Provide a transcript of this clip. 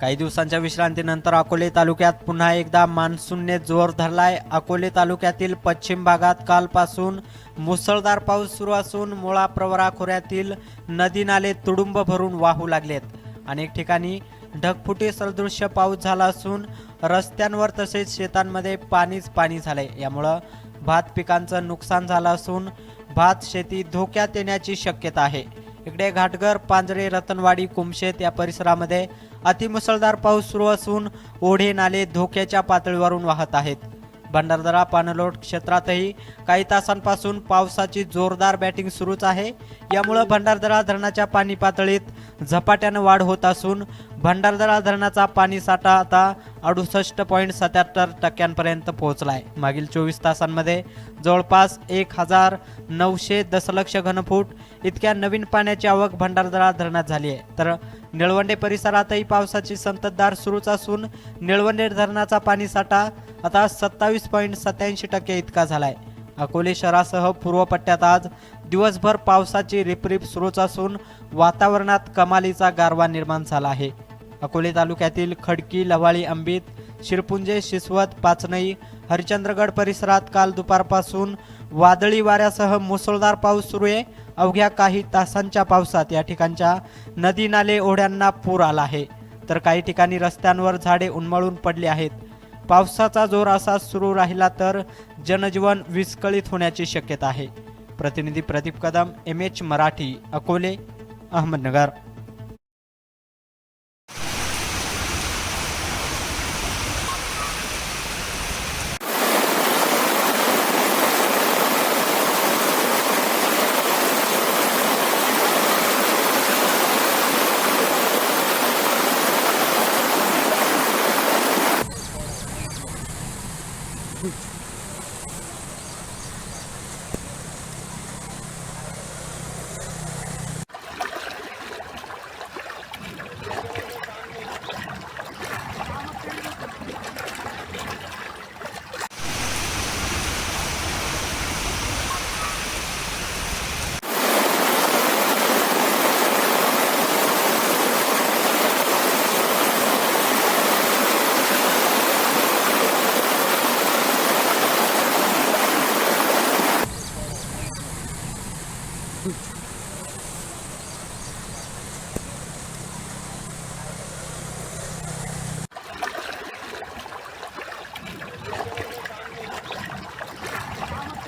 काही दिवसांच्या विश्रांतीनंतर अकोले तालुक्यात पुन्हा एकदा मान्सूनने जोर धरलाय. अकोले तालुक्यातील पश्चिम भागात कालपासून मुसळधार पाऊस सुरू असून मुळा प्रवरा खोऱ्यातील नदी नाले तुडुंब भरून वाहू लागलेत. अनेक ठिकाणी ढगफुटी सदृश्य पाऊस झाला असून रस्त्यांवर तसेच शेतांमध्ये पाणीच पाणी झालंय. यामुळं भात पिकांचं नुकसान झालं असून भात शेती धोक्यात येण्याची शक्यता आहे. इकडे घाटघर पांजरे रतनवाडी कुमशेत या परिसरामध्ये अतिमुसळधार पाऊस सुरू असून ओढे नाले धोक्याच्या पातळीवरून वाहत आहेत. भंडारदरा पाणलोट क्षेत्रातही काही तासांपासून पावसाची जोरदार बॅटिंग सुरूच आहे. यामुळं भंडारदरा धरणाच्या पाणी पातळीत झपाट्यानं वाढ होत असून भंडारदरा धरणाचा पाणी साठा आता अडुसष्ट पॉईंट सत्याहत्तर टक्क्यांपर्यंत पोहोचला आहे मागील चोवीस तासांमध्ये जवळपास एक हजार नऊशे दशलक्ष घनफूट इतक्या नवीन पाण्याची आवक भंडारदरा धरणात झाली आहे. तर निळवंडे परिसरातही पावसाची संततधार सुरूच असून निळवंडे धरणाचा पाणीसाठा आता सत्तावीस पॉईंट सत्याऐंशी टक्के इतका झालाय. अकोले शहरासह पूर्व पट्ट्यात आज दिवसभर पावसाची रिपरिप सुरूच असून वातावरणात कमालीचा गारवा निर्माण झाला आहे. अकोले तालुक्यातील खडकी लवाळी अंबित शिरपुंजे शिसवत पाचनई हरिचंद्रगड परिसरात काल दुपारपासून वादळी वाऱ्यासह मुसळधार पाऊस सुरू आहे. अवघ्या काही तासांच्या पावसात या ठिकाणच्या नदी नाले ओढ्यांना पूर आला आहे. तर काही ठिकाणी रस्त्यांवर झाडे उन्मळून पडली आहेत. पावसाचा जोर असा सुरू राहिला तर जनजीवन विस्कळीत होण्याची शक्यता आहे. प्रतिनिधी Pradeep Kadam M H Marathi Akole Ahmednagar. brute.